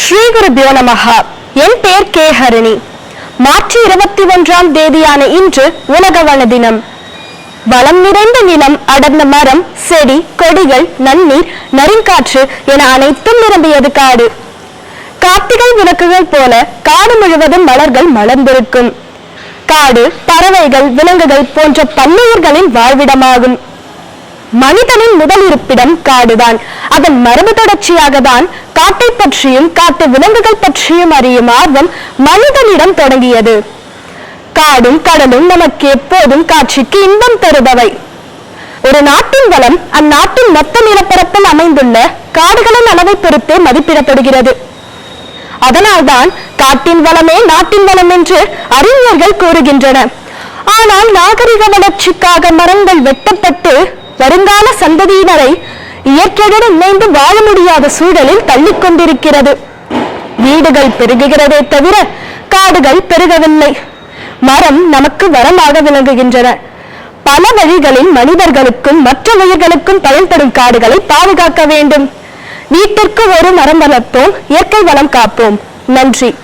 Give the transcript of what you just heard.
ஸ்ரீ குருபியோ நமஹா. என் பெயர் K Harini March இருபத்தி ஒன்றாம் தேதியான இன்று உலக வன தினம். வளம் நிறைந்த நிலம் அடர்ந்த மரம் செடி கொடிகள் நன்னீர் நரிங்காற்று என அனைத்தும் நிரம்பியது காடு. கார்த்திகை விளக்குகள் போல காடு முழுவதும் மலர்கள் மலர்ந்திருக்கும். காடு பறவைகள் விலங்குகள் போன்ற பன்னுயிர்களின் வாழ்விடமாகும். மனிதனின் முதல் இருப்பிடம் காடுதான். அதன் மரபு தொடர்ச்சியாக தான் காட்டை பற்றியும் காட்டு விலங்குகள் பற்றியும் அறியும் ஆர்வம் மனிதனிடம் தொடங்கியது. காடும் கடலும் நமக்கு எப்போதும் காட்சிக்கு இன்பம் தருபவை. ஒரு நாட்டின் வளம் அந்நாட்டின் மொத்த நிலப்பரப்பில் அமைந்துள்ள காடுகளின் அளவை பொறுத்தே மதிப்பிடப்படுகிறது. அதனால்தான் காட்டின் வளமே நாட்டின் வளம் என்று அறிஞர்கள் கூறுகின்றனர். ஆனால் நாகரிக வளர்ச்சிக்காக மரங்கள் வெட்டப்பட்டு வருங்கால சந்ததியினரை இயற்கையுடன் இணைந்து வாழ முடியாத சூழலில் தள்ளிக் கொண்டிருக்கிறது. வீடுகள் பெருகுகிறதே தவிர காடுகள் பெருகவில்லை. மரம் நமக்கு வரமாக விளங்குகின்றன. பல வழிகளில் மனிதர்களுக்கும் மற்ற உயிர்களுக்கும் பயன்படும் காடுகளை பாதுகாக்க வேண்டும். வீட்டிற்கு ஒரு மரம் வளர்ப்போம் இயற்கை வளம் காப்போம். நன்றி.